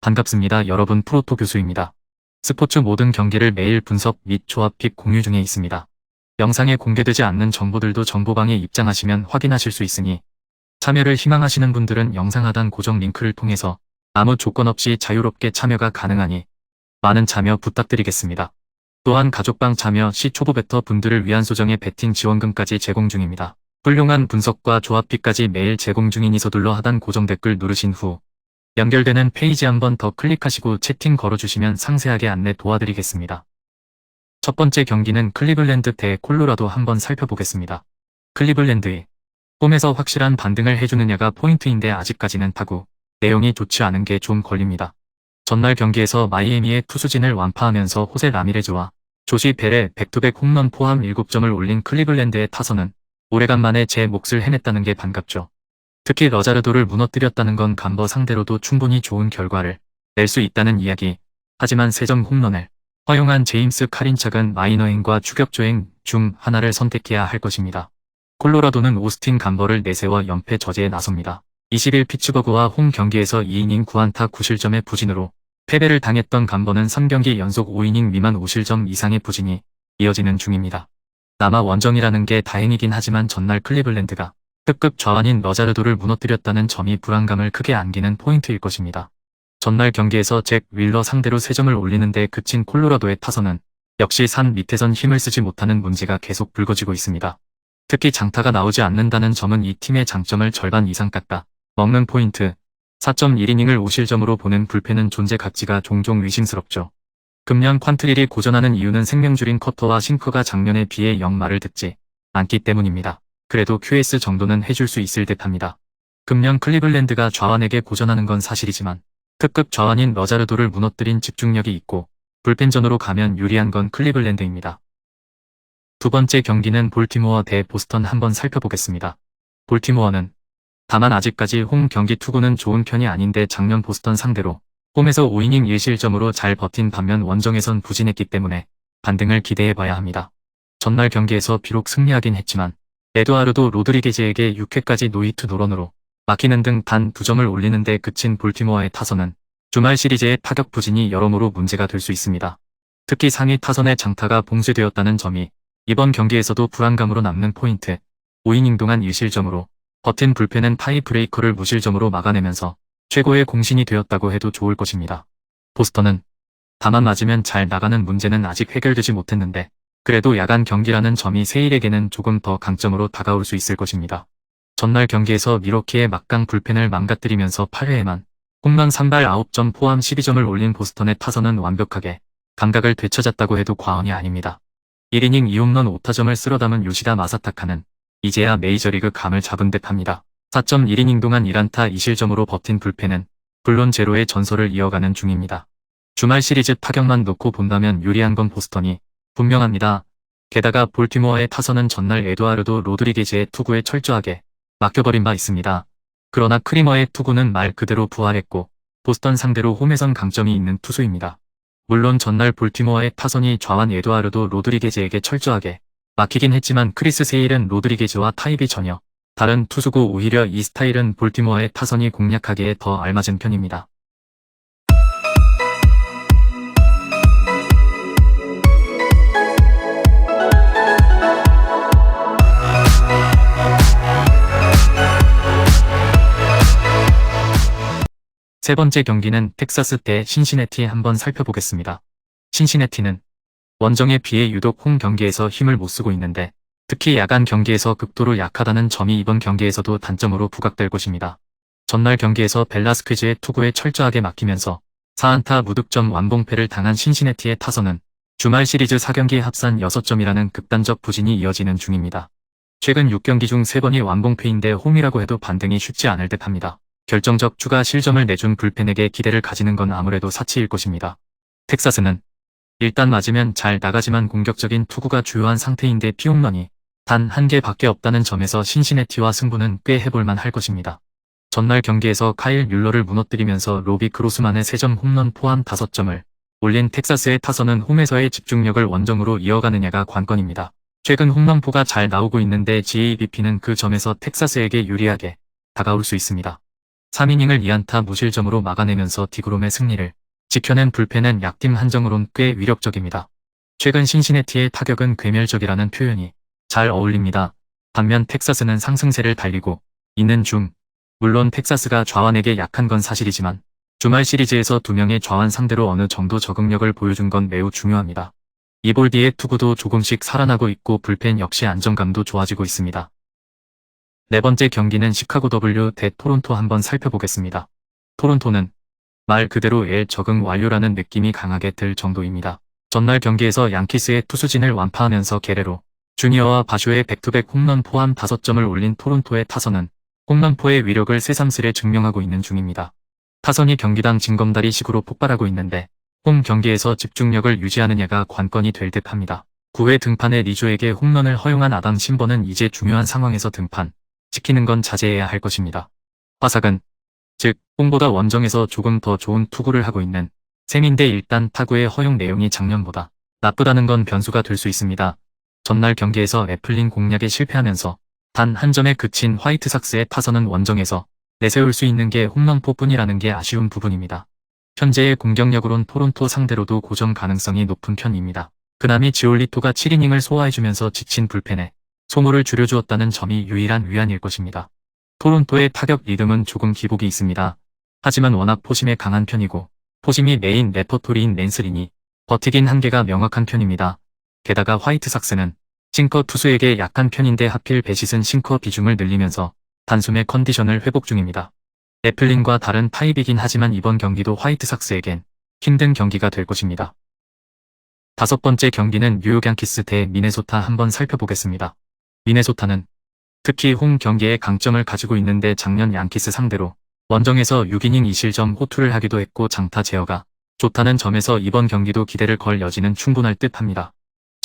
반갑습니다. 여러분 프로토 교수입니다. 스포츠 모든 경기를 매일 분석 및 조합픽 공유 중에 있습니다. 영상에 공개되지 않는 정보들도 정보방에 입장하시면 확인하실 수 있으니 참여를 희망하시는 분들은 영상 하단 고정 링크를 통해서 아무 조건 없이 자유롭게 참여가 가능하니 많은 참여 부탁드리겠습니다. 또한 가족방 참여 시 초보 베터 분들을 위한 소정의 베팅 지원금까지 제공 중입니다. 훌륭한 분석과 조합픽까지 매일 제공 중이니 서둘러 하단 고정 댓글 누르신 후 연결되는 페이지 한번 더 클릭하시고 채팅 걸어주시면 상세하게 안내 도와드리겠습니다. 첫 번째 경기는 클리블랜드 대 콜로라도 한번 살펴보겠습니다. 클리블랜드의 홈에서 확실한 반등을 해주느냐가 포인트인데 아직까지는 타구 내용이 좋지 않은 게 좀 걸립니다. 전날 경기에서 마이애미의 투수진을 완파하면서 호세 라미레즈와 조시 벨의 백투백 홈런 포함 7점을 올린 클리블랜드의 타선은 오래간만에 제 몫을 해냈다는 게 반갑죠. 특히 러자르도를 무너뜨렸다는 건 간버 상대로도 충분히 좋은 결과를 낼 수 있다는 이야기. 하지만 세점 홈런을 허용한 제임스 카린착은 마이너행과 추격조행 중 하나를 선택해야 할 것입니다. 콜로라도는 오스틴 간버를 내세워 연패 저지에 나섭니다. 20일 피츠버그와 홈 경기에서 2이닝 9안타 9실점의 부진으로 패배를 당했던 간버는 3경기 연속 5이닝 미만 5실점 이상의 부진이 이어지는 중입니다. 남아 원정이라는 게 다행이긴 하지만 전날 클리블랜드가 특급 좌완인 러자르도를 무너뜨렸다는 점이 불안감을 크게 안기는 포인트일 것입니다. 전날 경기에서 잭 윌러 상대로 3점을 올리는데 그친 콜로라도의 타선은 역시 산 밑에선 힘을 쓰지 못하는 문제가 계속 불거지고 있습니다. 특히 장타가 나오지 않는다는 점은 이 팀의 장점을 절반 이상 깎아 먹는 포인트 4.1이닝을 5실점으로 보는 불펜은 존재 가치가 종종 의심스럽죠. 금년 퀀트릴이 고전하는 이유는 생명줄인 커터와 싱커가 작년에 비해 영 말을 듣지 않기 때문입니다. 그래도 QS 정도는 해줄 수 있을 듯합니다. 금년 클리블랜드가 좌완에게 고전하는 건 사실이지만 특급 좌완인 러자르도를 무너뜨린 집중력이 있고 불펜전으로 가면 유리한 건 클리블랜드입니다. 두 번째 경기는 볼티모어 대 보스턴 한번 살펴보겠습니다. 볼티모어는 다만 아직까지 홈 경기 투구는 좋은 편이 아닌데 작년 보스턴 상대로 홈에서 5이닝 1실점으로 잘 버틴 반면 원정에선 부진했기 때문에 반등을 기대해봐야 합니다. 전날 경기에서 비록 승리하긴 했지만 에드와르도 로드리게즈에게 6회까지 노히트 노런으로 막히는 등 단 2점을 올리는 데 그친 볼티모어의 타선은 주말 시리즈의 타격 부진이 여러모로 문제가 될 수 있습니다. 특히 상위 타선의 장타가 봉쇄되었다는 점이 이번 경기에서도 불안감으로 남는 포인트 5이닝 동안 1실점으로 버틴 불펜은 타이브레이커를 무실점으로 막아내면서 최고의 공신이 되었다고 해도 좋을 것입니다. 보스턴은 다만 맞으면 잘 나가는 문제는 아직 해결되지 못했는데 그래도 야간 경기라는 점이 세일에게는 조금 더 강점으로 다가올 수 있을 것입니다. 전날 경기에서 미러키의 막강 불펜을 망가뜨리면서 8회에만 홈런 3발 9점 포함 12점을 올린 보스턴의 타선은 완벽하게 감각을 되찾았다고 해도 과언이 아닙니다. 1이닝 2홈런 5타점을 쓸어담은 요시다 마사타카는 이제야 메이저리그 감을 잡은 듯 합니다. 4.1이닝 동안 1안타 2실점으로 버틴 불펜은 불론 제로의 전설을 이어가는 중입니다. 주말 시리즈 타격만 놓고 본다면 유리한 건 보스턴이 분명합니다. 게다가 볼티모어의 타선은 전날 에드와르도 로드리게즈의 투구에 철저하게 막혀버린 바 있습니다. 그러나 크리머의 투구는 말 그대로 부활했고 보스턴 상대로 홈에선 강점이 있는 투수입니다. 물론 전날 볼티모어의 타선이 좌완 에드와르도 로드리게즈에게 철저하게 막히긴 했지만 크리스 세일은 로드리게즈와 타입이 전혀 다른 투수고 오히려 이 스타일은 볼티모어의 타선이 공략하기에 더 알맞은 편입니다. 세 번째 경기는 텍사스 대 신시내티 한번 살펴보겠습니다. 신시내티는 원정에 비해 유독 홈 경기에서 힘을 못 쓰고 있는데 특히 야간 경기에서 극도로 약하다는 점이 이번 경기에서도 단점으로 부각될 것입니다. 전날 경기에서 벨라스퀴즈의 투구에 철저하게 막히면서 4안타 무득점 완봉패를 당한 신시내티의 타선은 주말 시리즈 4경기 합산 6점이라는 극단적 부진이 이어지는 중입니다. 최근 6경기 중 3번이 완봉패인데 홈이라고 해도 반등이 쉽지 않을 듯합니다. 결정적 추가 실점을 내준 불펜에게 기대를 가지는 건 아무래도 사치일 것입니다. 텍사스는 일단 맞으면 잘 나가지만 공격적인 투구가 주요한 상태인데 피홈런이 단 한 개밖에 없다는 점에서 신시내티와 승부는 꽤 해볼만 할 것입니다. 전날 경기에서 카일 뮬러를 무너뜨리면서 로비 크로스만의 3점 홈런 포함 5점을 올린 텍사스의 타선은 홈에서의 집중력을 원정으로 이어가느냐가 관건입니다. 최근 홈런포가 잘 나오고 있는데 GABP는 그 점에서 텍사스에게 유리하게 다가올 수 있습니다. 3이닝을 2안타 무실점으로 막아내면서 디그롬의 승리를 지켜낸 불펜은 약팀 한정으론 꽤 위력적입니다. 최근 신시내티의 타격은 괴멸적이라는 표현이 잘 어울립니다. 반면 텍사스는 상승세를 달리고 있는 중, 물론 텍사스가 좌완에게 약한 건 사실이지만 주말 시리즈에서 두 명의 좌완 상대로 어느 정도 적응력을 보여준 건 매우 중요합니다. 이볼디의 투구도 조금씩 살아나고 있고 불펜 역시 안정감도 좋아지고 있습니다. 네 번째 경기는 시카고 W 대 토론토 한번 살펴보겠습니다. 토론토는 말 그대로 엘 적응 완료라는 느낌이 강하게 들 정도입니다. 전날 경기에서 양키스의 투수진을 완파하면서 게레로 주니어와 바쇼의 백투백 홈런 포함 5점을 올린 토론토의 타선은 홈런포의 위력을 새삼스레 증명하고 있는 중입니다. 타선이 경기당 징검다리 식으로 폭발하고 있는데 홈 경기에서 집중력을 유지하느냐가 관건이 될 듯합니다. 9회 등판에 리조에게 홈런을 허용한 아담 신버는 이제 중요한 상황에서 등판, 지키는 건 자제해야 할 것입니다. 화삭은 즉 홈보다 원정에서 조금 더 좋은 투구를 하고 있는 셈인데 일단 타구의 허용 내용이 작년보다 나쁘다는 건 변수가 될 수 있습니다. 전날 경기에서 애플링 공략에 실패하면서 단 한 점에 그친 화이트삭스의 타선은 원정에서 내세울 수 있는 게 홈런포뿐이라는 게 아쉬운 부분입니다. 현재의 공격력으론 토론토 상대로도 고정 가능성이 높은 편입니다. 그나미 지올리토가 7이닝을 소화해주면서 지친 불펜에 소모를 줄여주었다는 점이 유일한 위안일 것입니다. 토론토의 타격 리듬은 조금 기복이 있습니다. 하지만 워낙 포심에 강한 편이고 포심이 메인 레퍼토리인 랜스린이 버티긴 한계가 명확한 편입니다. 게다가 화이트삭스는 싱커 투수에게 약한 편인데 하필 베짓은 싱커 비중을 늘리면서 단숨에 컨디션을 회복 중입니다. 애플린과 다른 타입이긴 하지만 이번 경기도 화이트삭스에겐 힘든 경기가 될 것입니다. 다섯 번째 경기는 뉴욕 양키스 대 미네소타 한번 살펴보겠습니다. 미네소타는 특히 홈 경기에 강점을 가지고 있는데 작년 양키스 상대로 원정에서 6이닝 2실점 호투를 하기도 했고 장타 제어가 좋다는 점에서 이번 경기도 기대를 걸 여지는 충분할 듯 합니다.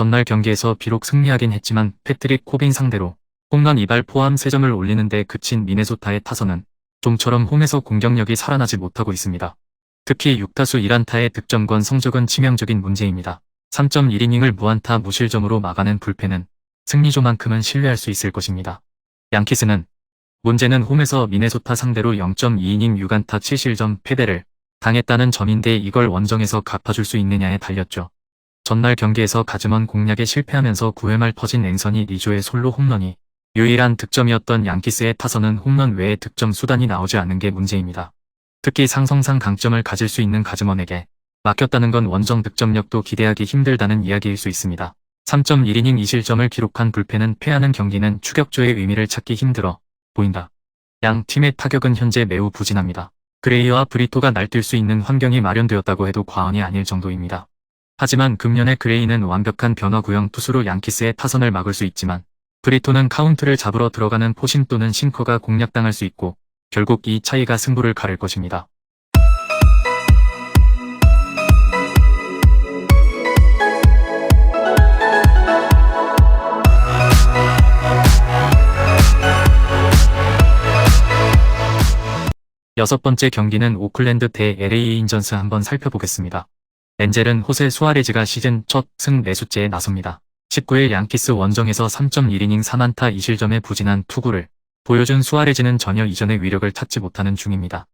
전날 경기에서 비록 승리하긴 했지만 패트릭 코빈 상대로 홈런 2발 포함 3점을 올리는데 그친 미네소타의 타선은 좀처럼 홈에서 공격력이 살아나지 못하고 있습니다. 특히 6타수 1안타의 득점권 성적은 치명적인 문제입니다. 3.1이닝을 무안타 무실점으로 막아낸 불펜은 승리조만큼은 신뢰할 수 있을 것입니다. 양키스는 문제는 홈에서 미네소타 상대로 0.2이닝 6안타 7실점 패배를 당했다는 점인데 이걸 원정에서 갚아줄 수 있느냐에 달렸죠. 전날 경기에서 가즈먼 공략에 실패하면서 9회 말 터진 앵선이 리조의 솔로 홈런이 유일한 득점이었던 양키스의 타선은 홈런 외에 득점 수단이 나오지 않는 게 문제입니다. 특히 상성상 강점을 가질 수 있는 가즈먼에게 맡겼다는 건 원정 득점력도 기대하기 힘들다는 이야기일 수 있습니다. 3.1이닝 2실점을 기록한 불펜은 패하는 경기는 추격조의 의미를 찾기 힘들어 보인다. 양 팀의 타격은 현재 매우 부진합니다. 그레이와 브리토가 날뛸 수 있는 환경이 마련되었다고 해도 과언이 아닐 정도입니다. 하지만 금년의 그레이는 완벽한 변화 구형 투수로 양키스의 타선을 막을 수 있지만 브리토는 카운트를 잡으러 들어가는 포심 또는 싱커가 공략당할 수 있고 결국 이 차이가 승부를 가를 것입니다. 여섯 번째 경기는 오클랜드 대 LA 인전스 한번 살펴보겠습니다. 엔젤은 호세 수아레즈가 시즌 첫 승 내수째에 나섭니다. 19일 양키스 원정에서 3.1이닝 3안타 2실점의 부진한 투구를 보여준 수아레즈는 전혀 이전의 위력을 찾지 못하는 중입니다.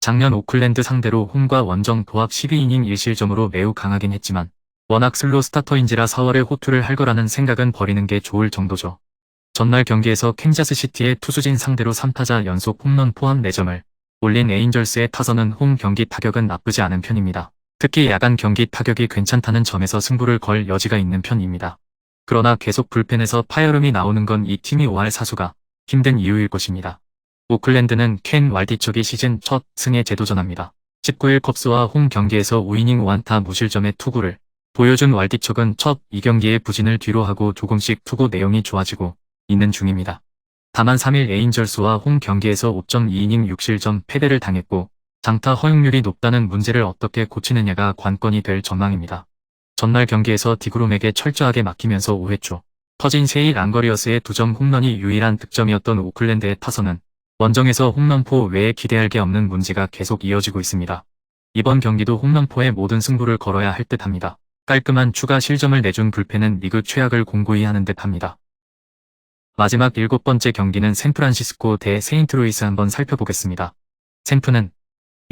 작년 오클랜드 상대로 홈과 원정 도합 12이닝 1실점으로 매우 강하긴 했지만 워낙 슬로 스타터인지라 4월에 호투를 할 거라는 생각은 버리는 게 좋을 정도죠. 전날 경기에서 캔자스시티의 투수진 상대로 3타자 연속 홈런 포함 4점을 올린 에인절스의 타선은 홈 경기 타격은 나쁘지 않은 편입니다. 특히 야간 경기 타격이 괜찮다는 점에서 승부를 걸 여지가 있는 편입니다. 그러나 계속 불펜에서 파열음이 나오는 건 이 팀이 5할 사수가 힘든 이유일 것입니다. 오클랜드는 켄 왈디척이 시즌 첫 승에 재도전합니다. 19일 컵스와 홈 경기에서 5이닝 5안타 무실점의 투구를 보여준 왈디척은 첫 2경기의 부진을 뒤로하고 조금씩 투구 내용이 좋아지고 있는 중입니다. 다만 3일 에인절스와 홈 경기에서 5.2이닝 6실점 패배를 당했고 장타 허용률이 높다는 문제를 어떻게 고치느냐가 관건이 될 전망입니다. 전날 경기에서 디그롬에게 철저하게 막히면서 5회 초 터진 세일 랑거리어스의 2점 홈런이 유일한 득점이었던 오클랜드의 타선은 원정에서 홈런포 외에 기대할 게 없는 문제가 계속 이어지고 있습니다. 이번 경기도 홈런포의 모든 승부를 걸어야 할 듯합니다. 깔끔한 추가 실점을 내준 불펜은 리그 최악을 공고히 하는 듯 합니다. 마지막 일곱 번째 경기는 샌프란시스코 대 세인트로이스 한번 살펴보겠습니다. 샌프는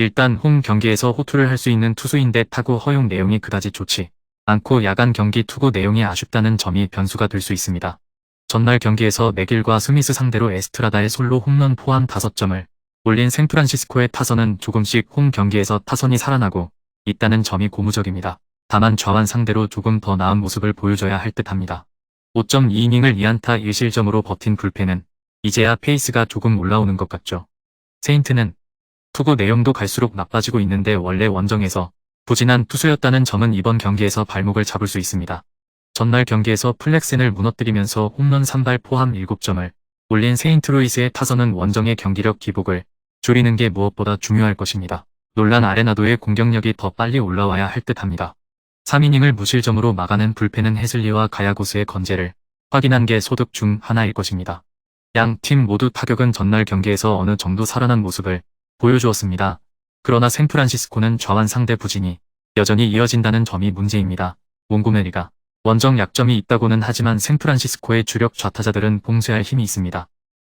일단 홈 경기에서 호투를 할 수 있는 투수인데 타구 허용 내용이 그다지 좋지 않고 야간 경기 투구 내용이 아쉽다는 점이 변수가 될 수 있습니다. 전날 경기에서 맥일과 스미스 상대로 에스트라다의 솔로 홈런 포함 5점을 올린 샌프란시스코의 타선은 조금씩 홈 경기에서 타선이 살아나고 있다는 점이 고무적입니다. 다만 좌완 상대로 조금 더 나은 모습을 보여줘야 할 듯합니다. 5.2이닝을 2안타 1실점으로 버틴 불펜은 이제야 페이스가 조금 올라오는 것 같죠. 세인트는 투구 내용도 갈수록 나빠지고 있는데 원래 원정에서 부진한 투수였다는 점은 이번 경기에서 발목을 잡을 수 있습니다. 전날 경기에서 플렉센을 무너뜨리면서 홈런 3발 포함 7점을 올린 세인트로이스의 타선은 원정의 경기력 기복을 줄이는 게 무엇보다 중요할 것입니다. 논란 아레나도의 공격력이 더 빨리 올라와야 할 듯합니다. 3이닝을 무실점으로 막아낸 불펜은 해슬리와 가야고스의 건재를 확인한 게 소득 중 하나일 것입니다. 양 팀 모두 타격은 전날 경기에서 어느 정도 살아난 모습을 보여주었습니다. 그러나 샌프란시스코는 좌완 상대 부진이 여전히 이어진다는 점이 문제입니다. 몽고메리가 원정 약점이 있다고는 하지만 샌프란시스코의 주력 좌타자들은 봉쇄할 힘이 있습니다.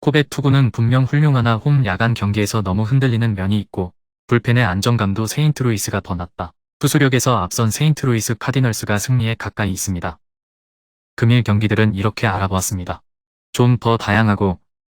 코베 투구는 분명 훌륭하나 홈 야간 경기에서 너무 흔들리는 면이 있고 불펜의 안정감도 세인트로이스가 더 낮다. 투수력에서 앞선 세인트로이스 카디널스가 승리에 가까이 있습니다. 금일 경기들은 이렇게 알아보았습니다. 좀 더 다양하고